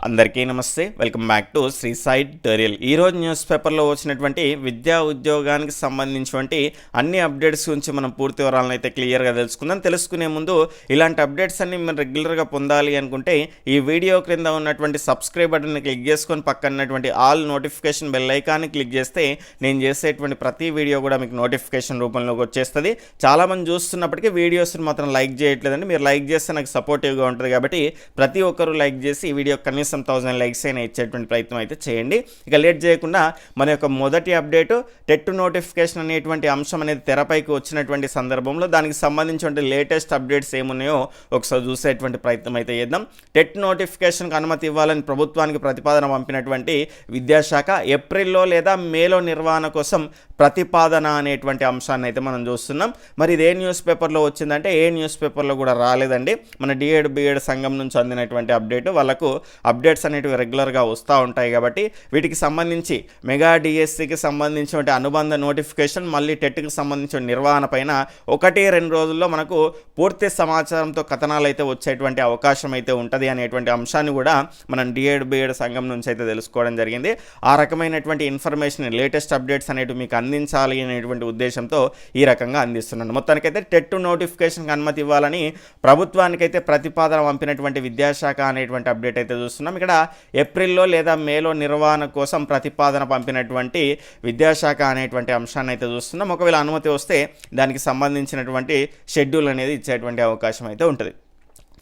అందరికీ నమస్తే. Welcome back to Sri side టోరియల్ ఈరోజు న్యూస్ పేపర్లో వచ్చినటువంటి విద్యా ఉద్యోగానికి సంబంధించినటువంటి అన్ని అప్డేట్స్ గురించి మనం పూర్తి వివరాలను అయితే క్లియర్గా తెలుసుకుందాం. తెలుసుకునే ముందు ఇలాంటి అప్డేట్స్ అన్ని మనం రెగ్యులర్గా పొందాలి అనుకుంటే ఈ వీడియో క్రింద ఉన్నటువంటి సబ్స్క్రైబ్ బటన్ని క్లిక్ చేసుకొని పక్కనటువంటి ఆల్ నోటిఫికేషన్ బెల్ ఐకాన్ని క్లిక్ చేస్తే నేను చేసేటువంటి ప్రతి వీడియో కూడా మీకు నోటిఫికేషన్ రూపంలోకి వచ్చేస్తుంది. చాలామంది చూస్తున్నప్పటికీ వీడియోస్ని మాత్రం లైక్ చేయట్లేదండి. మీరు లైక్ చేస్తే నాకు సపోర్టివ్గా ఉంటుంది కాబట్టి ప్రతి ఒక్కరూ లైక్ చేసి ఈ వీడియో కనీసం థౌసండ్ లైక్స్ అయినా ఇచ్చేటువంటి ప్రయత్నం అయితే చేయండి. ఇక లేట్ చేయకుండా మన యొక్క మొదటి అప్డేటు టెట్ నోటిఫికేషన్ అనేటువంటి అంశం అనేది తెరపైకి వచ్చినటువంటి సందర్భంలో దానికి సంబంధించిన లేటెస్ట్ అప్డేట్స్ ఏమున్నాయో ఒకసారి చూసేటువంటి ప్రయత్నం అయితే చేద్దాం. టెట్ నోటిఫికేషన్కి అనుమతి ఇవ్వాలని ప్రభుత్వానికి ప్రతిపాదన పంపినటువంటి విద్యాశాఖ ఏప్రిల్లో లేదా మేలో నిర్వహణ కోసం ప్రతిపాదన అనేటువంటి అంశాన్ని అయితే మనం చూస్తున్నాం. మరి ఇది ఏ న్యూస్ పేపర్లో వచ్చిందంటే ఏ న్యూస్ పేపర్లో కూడా రాలేదండి. మన డిఎడ్ బిఎడ్ సంఘం నుంచి అందినటువంటి అప్డేట్ వాళ్ళకు అప్డేట్స్ అనేటివి రెగ్యులర్గా వస్తూ ఉంటాయి కాబట్టి వీటికి సంబంధించి మెగా డిఎస్సికి సంబంధించినటువంటి అనుబంధ నోటిఫికేషన్ మళ్ళీ టెట్కి సంబంధించిన నిర్వహణ పైన ఒకటి రెండు రోజుల్లో మనకు పూర్తి సమాచారంతో కథనాలు అయితే వచ్చేటువంటి అవకాశం అయితే ఉంటుంది అనేటువంటి అంశాన్ని కూడా మనం డిఎడ్ బిఎడ్ సంఘం నుంచి అయితే తెలుసుకోవడం జరిగింది. ఆ రకమైనటువంటి ఇన్ఫర్మేషన్ లేటెస్ట్ అప్డేట్స్ అనేటివి మీకు అందించాలి అనేటువంటి ఉద్దేశంతో ఈ రకంగా అందిస్తున్నాను. మొత్తానికైతే టెట్ నోటిఫికేషన్కి అనుమతి ఇవ్వాలని ప్రభుత్వానికైతే ప్రతిపాదన పంపినటువంటి విద్యాశాఖ అనేటువంటి అప్డేట్ అయితే చూస్తున్నాం. ఇక్కడ ఏప్రిల్లో లేదా మేలో నిర్వహణ కోసం ప్రతిపాదన పంపినటువంటి విద్యాశాఖ అనేటువంటి అంశాన్ని అయితే చూస్తున్నాం. ఒకవేళ అనుమతి వస్తే దానికి సంబంధించినటువంటి షెడ్యూల్ అనేది ఇచ్చేటువంటి అవకాశం అయితే ఉంటుంది.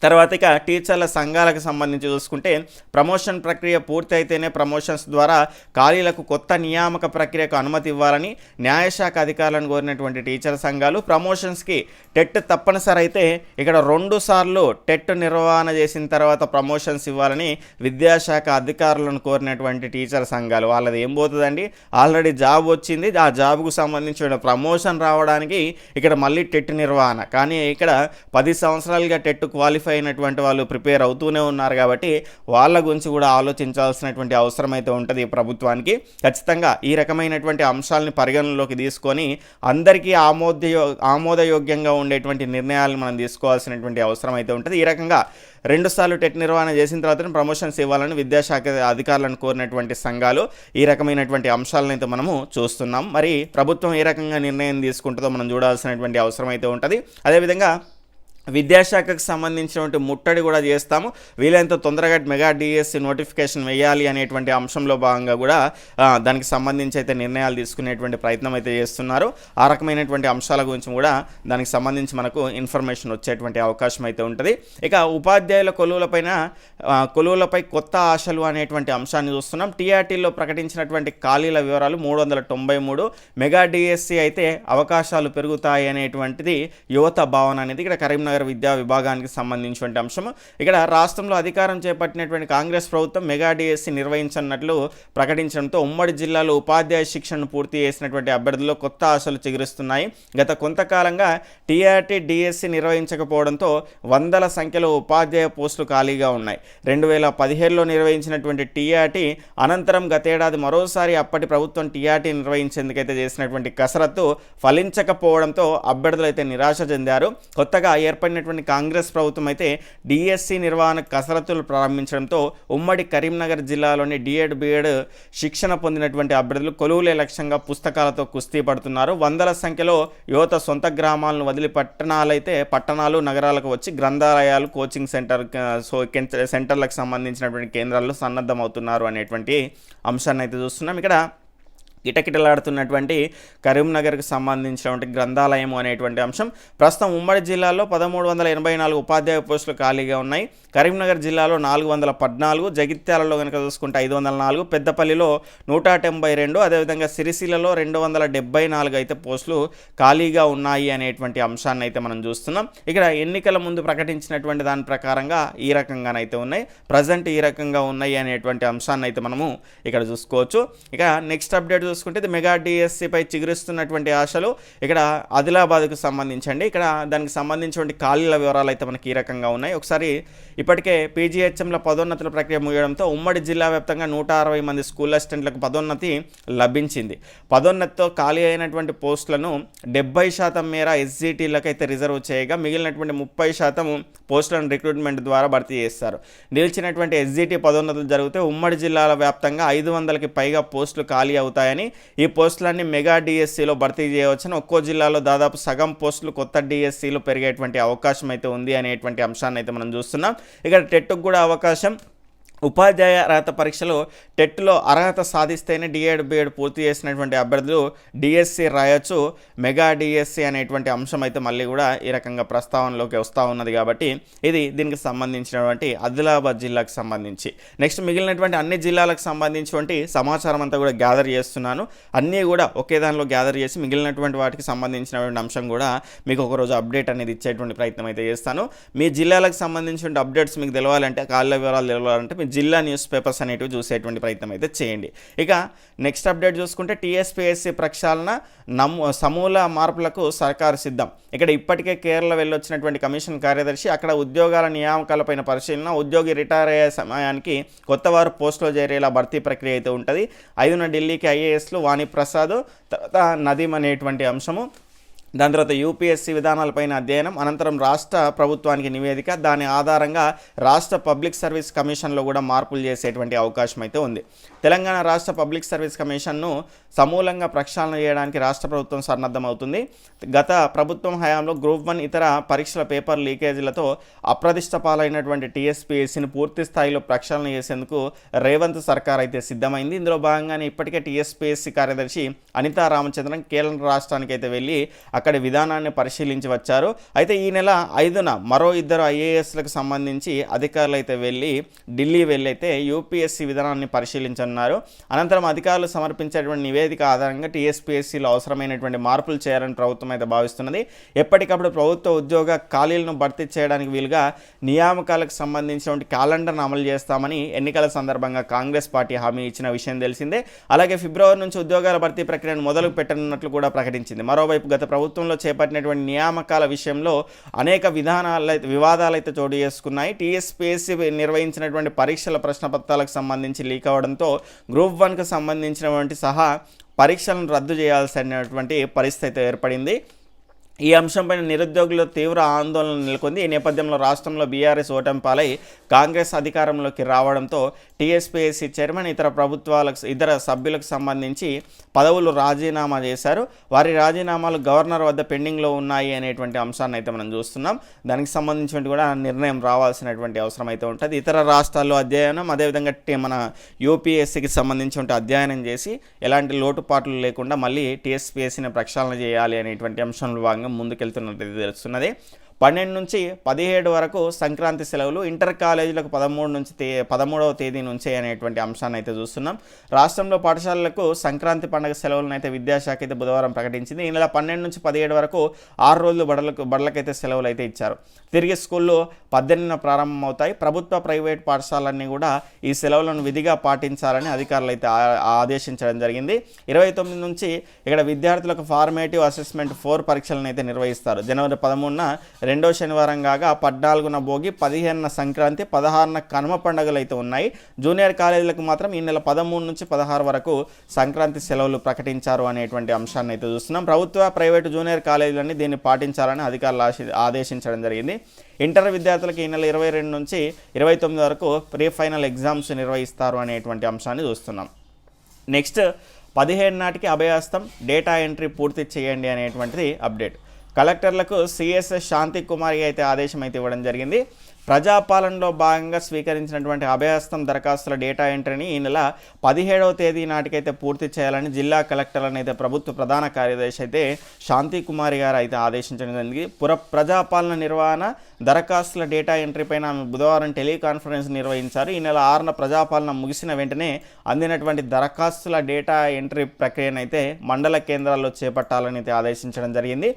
తర్వాత ఇక టీచర్ల సంఘాలకు సంబంధించి చూసుకుంటే ప్రమోషన్ ప్రక్రియ పూర్తి అయితేనే ప్రమోషన్స్ ద్వారా ఖాళీలకు కొత్త నియామక ప్రక్రియకు అనుమతి ఇవ్వాలని న్యాయశాఖ అధికారులను కోరినటువంటి టీచర్ సంఘాలు ప్రమోషన్స్కి టెట్ తప్పనిసరి అయితే ఇక్కడ రెండు సార్లు టెట్ నిర్వహణ చేసిన తర్వాత ప్రమోషన్స్ ఇవ్వాలని విద్యాశాఖ అధికారులను కోరినటువంటి టీచర్ సంఘాలు. వాళ్ళది ఏం పోతుందండి? ఆల్రెడీ జాబ్ వచ్చింది. ఆ జాబ్కు సంబంధించిన ప్రమోషన్ రావడానికి ఇక్కడ మళ్ళీ టెట్ నిర్వహణ. కానీ ఇక్కడ పది సంవత్సరాలుగా టెట్ క్వాలిఫై అయినటువంటి వాళ్ళు ప్రిపేర్ అవుతూనే ఉన్నారు కాబట్టి వాళ్ళ గురించి కూడా ఆలోచించాల్సినటువంటి అవసరం అయితే ఉంటుంది ఈ ప్రభుత్వానికి. ఖచ్చితంగా ఈ రకమైనటువంటి అంశాలని పరిగణనలోకి తీసుకొని అందరికీ ఆమోదయో ఆమోదయోగ్యంగా ఉండేటువంటి నిర్ణయాలను మనం తీసుకోవాల్సినటువంటి అవసరం అయితే ఉంటుంది. ఈ రకంగా రెండుసార్లు టెట్ నిర్వహణ చేసిన తర్వాత ప్రమోషన్స్ ఇవ్వాలని విద్యాశాఖ అధికారులను కోరినటువంటి సంఘాలు ఈ రకమైనటువంటి అంశాలను అయితే మనము చూస్తున్నాం. మరి ప్రభుత్వం ఏ రకంగా నిర్ణయం తీసుకుంటుందో మనం చూడాల్సినటువంటి అవసరం అయితే ఉంటుంది. అదేవిధంగా విద్యాశాఖకు సంబంధించినటువంటి ముట్టడి కూడా చేస్తాము. వీలైనంత తొందరగా మెగా డిఎస్సి నోటిఫికేషన్ వేయాలి అనేటువంటి అంశంలో భాగంగా కూడా దానికి సంబంధించి అయితే నిర్ణయాలు తీసుకునేటువంటి ప్రయత్నం అయితే చేస్తున్నారు. ఆ రకమైనటువంటి అంశాల గురించి కూడా దానికి సంబంధించి మనకు ఇన్ఫర్మేషన్ వచ్చేటువంటి అవకాశం అయితే ఉంటుంది. ఇక ఉపాధ్యాయుల కొలువులపైన కొలువులపై కొత్త ఆశలు అనేటువంటి అంశాన్ని చూస్తున్నాం. టీఆర్టీలో ప్రకటించినటువంటి ఖాళీల వివరాలు మూడు వందల తొంభై మూడు. మెగా డిఎస్సి అయితే అవకాశాలు పెరుగుతాయి అనేటువంటిది యువత భావన అనేది ఇక్కడ కరీంనగర్ విద్యా విభాగానికి సంబంధించినటువంటి అంశం ఇక్కడ రాష్ట్రంలో అధికారం చేపట్టినటువంటి కాంగ్రెస్ ప్రభుత్వం మెగా డిఎస్సి నిర్వహించనున్నట్లు ప్రకటించడంతో ఉమ్మడి జిల్లాలో ఉపాధ్యాయ శిక్షణను పూర్తి చేసినటువంటి అభ్యర్థుల్లో కొత్త ఆశలు చిగురిస్తున్నాయి. గత కొంతకాలంగా టీఆర్టీ డిఎస్సి నిర్వహించకపోవడంతో వందల సంఖ్యలో ఉపాధ్యాయ పోస్టులు ఖాళీగా ఉన్నాయి. రెండు వేల పదిహేడులో నిర్వహించినటువంటి టీఆర్టీ అనంతరం గతేడాది మరోసారి అప్పటి ప్రభుత్వం టీఆర్టీ నిర్వహించేందుకైతే చేసినటువంటి కసరత్తు ఫలించకపోవడంతో అభ్యర్థులు అయితే నిరాశ చెందారు. కొత్తగా ఏర్పడినటువంటి కాంగ్రెస్ ప్రభుత్వం అయితే డిఎస్సి నిర్వహణ కసరత్తులు ప్రారంభించడంతో ఉమ్మడి కరీంనగర్ జిల్లాలోని డిఎడ్ బిఎడ్ శిక్షణ పొందినటువంటి అభ్యర్థులు కొలువులే లక్ష్యంగా పుస్తకాలతో కుస్తీ పడుతున్నారు. వందల సంఖ్యలో యువత సొంత గ్రామాలను వదిలి పట్టణాలైతే పట్టణాలు నగరాలకు వచ్చి గ్రంథాలయాలు కోచింగ్ సెంటర్ సో సెంటర్లకు సంబంధించినటువంటి కేంద్రాల్లో సన్నద్ధమవుతున్నారు అనేటువంటి అంశాన్ని అయితే చూస్తున్నాం. ఇక్కడ కిటకిటలాడుతున్నటువంటి కరీంనగర్కి సంబంధించినటువంటి గ్రంథాలయం అనేటువంటి అంశం. ప్రస్తుతం ఉమ్మడి జిల్లాలో పదమూడు వందల ఎనభై నాలుగు ఉపాధ్యాయ పోస్టులు ఖాళీగా ఉన్నాయి. కరీంనగర్ జిల్లాలో నాలుగు వందల పద్నాలుగు జగిత్యాలలో కనుక చూసుకుంటే ఐదు వందల నాలుగు పెద్దపల్లిలో నూట తొంభై రెండు అదేవిధంగా సిరిసిల్లలో రెండు వందల డెబ్బై నాలుగు అయితే పోస్టులు ఖాళీగా ఉన్నాయి అనేటువంటి అంశాన్ని అయితే మనం చూస్తున్నాం. ఇక్కడ ఎన్నికల ముందు ప్రకటించినటువంటి దాని ప్రకారంగా ఈ రకంగానైతే ఉన్నాయి. ప్రజెంట్ ఈ రకంగా ఉన్నాయి అనేటువంటి అంశాన్ని అయితే మనము ఇక్కడ చూసుకోవచ్చు. ఇక నెక్స్ట్ అప్డేట్ చూసుకుంటే ఇది మెగా డిఎస్సిపై చిగురిస్తున్నటువంటి ఆశలు. ఇక్కడ ఆదిలాబాద్కు సంబంధించండి. ఇక్కడ దానికి సంబంధించినటువంటి ఖాళీల వివరాలు అయితే మనకి ఈ రకంగా ఉన్నాయి. ఒకసారి ఇప్పటికే పీజీహెచ్ఎంల పదోన్నతుల ప్రక్రియ ముగియడంతో ఉమ్మడి జిల్లా వ్యాప్తంగా నూట అరవై మంది స్కూల్ అసిస్టెంట్లకు పదోన్నతి లభించింది. పదోన్నతితో ఖాళీ అయినటువంటి పోస్టులను డెబ్బై శాతం మేర ఎస్జిటీలకు అయితే రిజర్వ్ చేయగా మిగిలినటువంటి ముప్పై శాతం పోస్టులను రిక్రూట్మెంట్ ద్వారా భర్తీ చేస్తారు. నిలిచినటువంటి ఎస్జిటి పదోన్నతులు జరిగితే ఉమ్మడి జిల్లాల వ్యాప్తంగా ఐదు వందలకి పైగా పోస్టులు ఖాళీ అవుతాయని ఈ పోస్టులన్నీ మెగా డిఎస్సిలో భర్తీ చేయవచ్చని ఒక్కో జిల్లాలో దాదాపు సగం పోస్టులు కొత్త డిఎస్సిలో పెరిగేటువంటి అవకాశం అయితే ఉంది అనేటువంటి అంశాన్ని అయితే మనం చూస్తున్నాం. ఇక్కడ టెట్కు కూడా అవకాశం. ఉపాధ్యాయ అర్హత పరీక్షలో టెట్లో అర్హత సాధిస్తేనే డిఎడ్ బిఎడ్ పూర్తి చేసినటువంటి అభ్యర్థులు డిఎస్సి రాయొచ్చు. మెగా డిఎస్సి అనేటువంటి అంశం అయితే మళ్ళీ కూడా ఈ రకంగా ప్రస్తావనలోకి వస్తూ ఉన్నది కాబట్టి ఇది దీనికి సంబంధించినటువంటి ఆదిలాబాద్ జిల్లాకు సంబంధించి. నెక్స్ట్ మిగిలినటువంటి అన్ని జిల్లాలకు సంబంధించినటువంటి సమాచారం అంతా కూడా గ్యాదర్ చేస్తున్నాను. అన్నీ కూడా ఒకే దానిలో గ్యాదర్ చేసి మిగిలినటువంటి వాటికి సంబంధించినటువంటి అంశం కూడా మీకు ఒకరోజు అప్డేట్ అనేది ఇచ్చేటువంటి ప్రయత్నం అయితే చేస్తాను. మీ జిల్లాలకు సంబంధించిన అప్డేట్స్ మీకు తెలవాలంటే కాళ్ళ వివరాలు తెలవాలంటే మీ జిల్లా న్యూస్ పేపర్స్ అనేటివి చూసేటువంటి ప్రయత్నం అయితే చేయండి. ఇక నెక్స్ట్ అప్డేట్ చూసుకుంటే టీఎస్పీఎస్సీ ప్రక్షాళన నమ్ము సమూల మార్పులకు సర్కారు సిద్ధం. ఇక్కడ ఇప్పటికే కేరళ వెళ్ళొచ్చినటువంటి కమిషన్ కార్యదర్శి అక్కడ ఉద్యోగాల నియామకాలపైన పరిశీలన ఉద్యోగి రిటైర్ అయ్యే సమయానికి కొత్త వారు పోస్టులో చేరేలా భర్తీ ప్రక్రియ అయితే ఉంటుంది. ఐదున ఢిల్లీకి ఐఏఎస్లు వాణి ప్రసాద్ తర్వాత నదీం అనేటువంటి అంశము. దాని తర్వాత యూపీఎస్సీ విధానాలపైన అధ్యయనం అనంతరం రాష్ట్ర ప్రభుత్వానికి నివేదిక దాని ఆధారంగా రాష్ట్ర పబ్లిక్ సర్వీస్ కమిషన్లో కూడా మార్పులు చేసేటువంటి అవకాశం అయితే ఉంది. తెలంగాణ రాష్ట్ర పబ్లిక్ సర్వీస్ కమిషన్ను సమూలంగా ప్రక్షాళన చేయడానికి రాష్ట్ర ప్రభుత్వం సన్నద్ధమవుతుంది. గత ప్రభుత్వం హయాంలో గ్రూప్ వన్ ఇతర పరీక్షల పేపర్ లీకేజీలతో అప్రదిష్ట పాలైనటువంటి టీఎస్పీఎస్సీని పూర్తి స్థాయిలో ప్రక్షాళన చేసేందుకు రేవంత్ సర్కార్ అయితే సిద్ధమైంది. ఇందులో భాగంగానే ఇప్పటికే టీఎస్పీఎస్సీ కార్యదర్శి అనితా రామచంద్రన్ కేరళ రాష్ట్రానికి అయితే వెళ్ళి అక్కడి విధానాన్ని పరిశీలించి వచ్చారు. అయితే ఈ నెల ఐదున మరో ఇద్దరు ఐఏఎస్లకు సంబంధించి అధికారులు అయితే వెళ్ళి ఢిల్లీ వెళ్ళైతే యూపీఎస్సీ విధానాన్ని పరిశీలించనున్నారు. అనంతరం అధికారులు సమర్పించేటువంటి నివేదిక ఆధారంగా టీఎస్పీఎస్సీలో అవసరమైనటువంటి మార్పులు చేయాలని ప్రభుత్వం అయితే భావిస్తున్నది. ఎప్పటికప్పుడు ప్రభుత్వ ఉద్యోగ ఖాళీలను భర్తీ చేయడానికి వీలుగా నియామకాలకు సంబంధించినటువంటి క్యాలెండర్ను అమలు చేస్తామని ఎన్నికల సందర్భంగా కాంగ్రెస్ పార్టీ హామీ ఇచ్చిన విషయం తెలిసిందే. అలాగే ఫిబ్రవరి నుంచి ఉద్యోగాల భర్తీ ప్రక్రియను మొదలు పెట్టనున్నట్లు కూడా ప్రకటించింది. మరోవైపు గత ప్రభుత్వంలో చేపట్టినటువంటి నియామకాల విషయంలో అనేక విధానాలు వివాదాలు అయితే చోటు చేసుకున్నాయి. టీఎస్పీఎస్సీ నిర్వహించినటువంటి పరీక్షల ప్రశ్నపత్రాలకు సంబంధించి లీక్ అవడంతో గ్రూప్ వన్కు సంబంధించినటువంటి సహా పరీక్షలను రద్దు చేయాల్సినటువంటి పరిస్థితి ఏర్పడింది. ఈ అంశంపైన నిరుద్యోగులు తీవ్ర ఆందోళన నెలకొంది. ఈ నేపథ్యంలో రాష్ట్రంలో బీఆర్ఎస్ ఓటమి పాలై కాంగ్రెస్ అధికారంలోకి రావడంతో టీఎస్పీఎస్సీ చైర్మన్ ఇతర ప్రభుత్వాలకు ఇతర సభ్యులకు సంబంధించి పదవులు రాజీనామా చేశారు. వారి రాజీనామాలు గవర్నర్ వద్ద పెండింగ్లో ఉన్నాయి అనేటువంటి అంశాన్ని అయితే మనం చూస్తున్నాం. దానికి సంబంధించినటువంటి కూడా నిర్ణయం రావాల్సినటువంటి అవసరం అయితే ఉంటుంది. ఇతర రాష్ట్రాల్లో అధ్యయనం అదేవిధంగా మన యూపీఎస్సీకి సంబంధించిన అధ్యయనం చేసి ఎలాంటి లోటుపాట్లు లేకుండా మళ్ళీ టీఎస్పీఎస్సీని ప్రక్షాళన చేయాలి అనేటువంటి అంశంలో భాగంగా en un mundo que el tono de la zona పన్నెండు నుంచి పదిహేడు వరకు సంక్రాంతి సెలవులు ఇంటర్ కాలేజీలకు పదమూడు నుంచి తే పదమూడవ తేదీ నుంచే అనేటువంటి అంశాన్ని అయితే చూస్తున్నాం. రాష్ట్రంలో పాఠశాలలకు సంక్రాంతి పండుగ సెలవులను అయితే విద్యాశాఖ అయితే బుధవారం ప్రకటించింది. ఈ నెల పన్నెండు నుంచి పదిహేడు వరకు ఆరు రోజులు బడలకు బడలకైతే సెలవులు అయితే ఇచ్చారు. తిరిగి స్కూల్లో పద్దెనిమిదిన ప్రారంభమవుతాయి. ప్రభుత్వ ప్రైవేట్ పాఠశాలన్నీ కూడా ఈ సెలవులను విధిగా పాటించాలని అధికారులు అయితే ఆదేశించడం జరిగింది. ఇరవై తొమ్మిది నుంచి ఇక్కడ విద్యార్థులకు ఫార్మేటివ్ అసెస్మెంట్ ఫోర్ పరీక్షలను అయితే నిర్వహిస్తారు. జనవరి పదమూడున రెండో శనివారం కాగా పద్నాలుగున భోగి పదిహేనున సంక్రాంతి పదహారున కనుమ పండుగలు అయితే ఉన్నాయి. జూనియర్ కాలేజీలకు మాత్రం ఈ నెల పదమూడు నుంచి పదహారు వరకు సంక్రాంతి సెలవులు ప్రకటించారు అనేటువంటి అంశాన్ని అయితే చూస్తున్నాం. ప్రభుత్వ ప్రైవేటు జూనియర్ కాలేజీలన్నీ దీన్ని పాటించాలని అధికారులు ఆశి- ఆదేశించడం జరిగింది. ఇంటర్ విద్యార్థులకు ఈ నెల ఇరవై రెండు నుంచి ఇరవై తొమ్మిది వరకు ప్రీ ఫైనల్ ఎగ్జామ్స్ నిర్వహిస్తారు అనేటువంటి అంశాన్ని చూస్తున్నాం. నెక్స్ట్ పదిహేడు నాటికి అభయాస్తం డేటా ఎంట్రీ పూర్తి చేయండి అనేటువంటిది అప్డేట్. కలెక్టర్లకు సిఎస్ శాంతి కుమారి అయితే ఆదేశం అయితే ఇవ్వడం జరిగింది. ప్రజాపాలనలో భాగంగా స్వీకరించినటువంటి అభయహస్తం దరఖాస్తుల డేటా ఎంట్రీని ఈ నెల పదిహేడవ తేదీ నాటికైతే పూర్తి చేయాలని జిల్లా కలెక్టర్లను అయితే ప్రభుత్వ ప్రధాన కార్యదర్శి అయితే శాంతి కుమారి గారు అయితే ఆదేశించడం జరిగింది. పుర ప్రజాపాలన నిర్వహణ దరఖాస్తుల డేటా ఎంట్రీ పైన ఆమె బుధవారం టెలికాన్ఫరెన్స్ నిర్వహించారు. ఈ నెల ఆరున ప్రజాపాలన ముగిసిన వెంటనే అందినటువంటి దరఖాస్తుల డేటా ఎంట్రీ ప్రక్రియనైతే మండల కేంద్రాల్లో చేపట్టాలని అయితే ఆదేశించడం జరిగింది.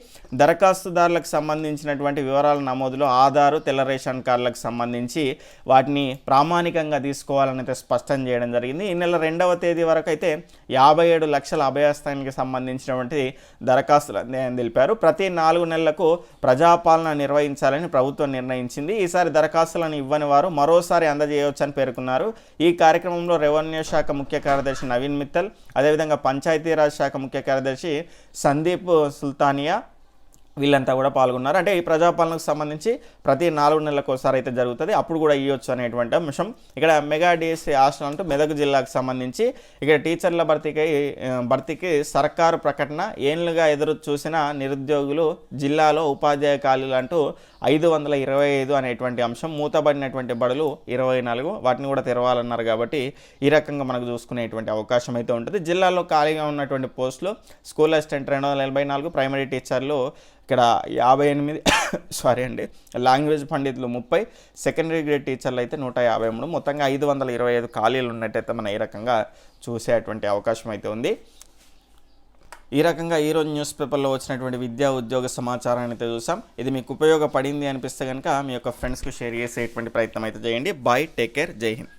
దరఖాస్తుదారులకు సంబంధించినటువంటి వివరాల నమోదులో ఆధారు తెల్ల రేషన్ కార్డు అధికారులకు సంబంధించి వాటిని ప్రామాణికంగా తీసుకోవాలని అయితే స్పష్టం చేయడం జరిగింది. ఈ నెల రెండవ తేదీ వరకు అయితే యాభై ఏడు లక్షల అభయస్థానానికి సంబంధించినటువంటి దరఖాస్తులు తెలిపారు ప్రతి నాలుగు నెలలకు ప్రజాపాలన నిర్వహించాలని ప్రభుత్వం నిర్ణయించింది. ఈసారి దరఖాస్తులను ఇవ్వని వారు మరోసారి అందజేయవచ్చని పేర్కొన్నారు. ఈ కార్యక్రమంలో రెవెన్యూ శాఖ ముఖ్య కార్యదర్శి నవీన్ మిత్తల్ అదేవిధంగా పంచాయతీరాజ్ శాఖ ముఖ్య కార్యదర్శి సందీప్ సుల్తానియా వీళ్ళంతా కూడా పాల్గొన్నారు. అంటే ఈ ప్రజాపాలనకు సంబంధించి ప్రతి నాలుగు నెలలకు ఒకసారి అయితే జరుగుతుంది. అప్పుడు కూడా ఇవ్వచ్చు అనేటువంటి అంశం. ఇక్కడ మెగా డిఎస్సీ హాస్టల్ అంటూ మెదక్ జిల్లాకు సంబంధించి ఇక్కడ టీచర్ల భర్తీకి భర్తీకి సర్కారు ప్రకటన ఏళ్ళుగా ఎదురు చూసిన నిరుద్యోగులు జిల్లాలో ఉపాధ్యాయ ఖాళీలు అంటూ ఐదు వందల ఇరవై ఐదు అనేటువంటి అంశం మూతబడినటువంటి బడులు ఇరవై నాలుగు వాటిని కూడా తెరవాలన్నారు కాబట్టి ఈ రకంగా మనకు చూసుకునేటువంటి అవకాశం అయితే ఉంటుంది. జిల్లాలో ఖాళీగా ఉన్నటువంటి పోస్టులు స్కూల్ అసిస్టెంట్ రెండు వందల ఎనభై నాలుగు ప్రైమరీ టీచర్లు ఇక్కడ యాభై ఎనిమిది సారీ అండి లాంగ్వేజ్ పండితులు ముప్పై సెకండరీ గ్రేడ్ టీచర్లు అయితే నూట యాభై మూడు మొత్తంగా ఐదు వందల ఇరవై ఐదు ఖాళీలు ఉన్నట్టయితే మనం ఈ రకంగా చూసేటువంటి అవకాశం అయితే ఉంది. ఈ రకంగా ఈరోజు న్యూస్ పేపర్లో వచ్చినటువంటి విద్యా ఉద్యోగ సమాచారాన్ని అయితే చూసాం. ఇది మీకు ఉపయోగపడింది అనిపిస్తే కనుక మీ యొక్క ఫ్రెండ్స్కి షేర్ చేసేటువంటి ప్రయత్నం అయితే చేయండి. బాయ్ టేక్ కేర్ జై హింద్.